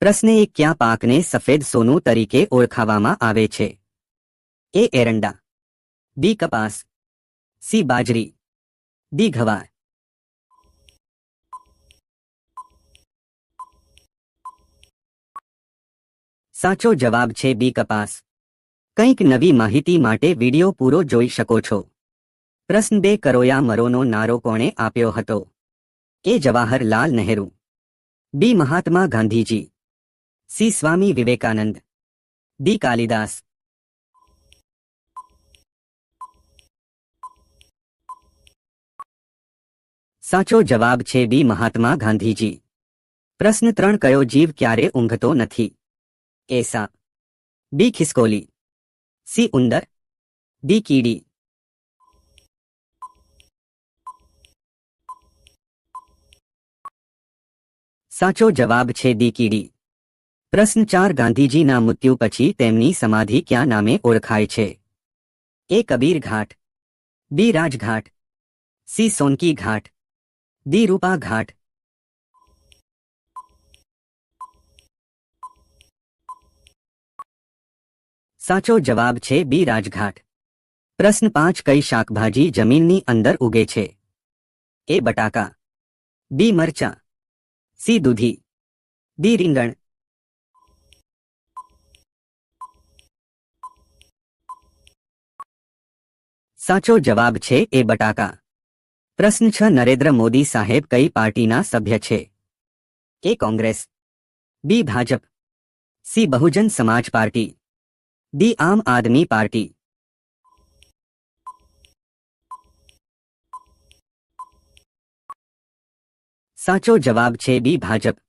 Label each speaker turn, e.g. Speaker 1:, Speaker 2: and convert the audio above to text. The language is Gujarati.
Speaker 1: પ્રશ્ન એક ક્યાં પાકને સફેદ સોનું તરીકે ઓળખાવામાં આવે છે? એ એરંડા. બી કપાસ. સી બાજરી. ડી ઘવા. સાચો જવાબ છે બી કપાસ. કંઈક નવી માહિતી માટે વિડિયો પૂરો જોઈ શકો છો. પ્રશ્ન બે કરોયા મરોનો નારો કોણે આપ્યો હતો? A Jawaharlal Nehru. B Mahatma Gandhiji. C Swami Vivekananda D Kalidas સાચો જવાબ છે બી મહાત્મા ગાંધીજી પ્રશ્ન ત્રણ કયો જીવ ક્યારે ઊંઘતો નથી એ સાપ બી ખિસકોલી સી ઉંદર ડી કીડી સાચો જવાબ છે દી કીડી પ્રશ્ન ચાર, ગાંધીજીના મૃત્યુ પછી તેમની સમાધિ ક્યાં નામે ઓળખાય છે? એ કબીર ઘાટ, બી રાજઘાટ, સી સોનકી ઘાટ દી રૂપા ઘાટ. સાચો જવાબ છે બી રાજઘાટ. પ્રશ્ન પાંચ, કઈ શાકભાજી જમીનની અંદર ઉગે છે? એ બટાકા, બી મરચા, સી દૂધી, ડી રીંગણ સાચો જવાબ છે એ બટાકા પ્રશ્ન છ નરેન્દ્ર મોદી સાહેબ કઈ પાર્ટીના સભ્ય છે A Congress B Bhajpa C Bahujan Samaj party D આમ આદમી પાર્ટી સાચો જવાબ છે બી ભાજપ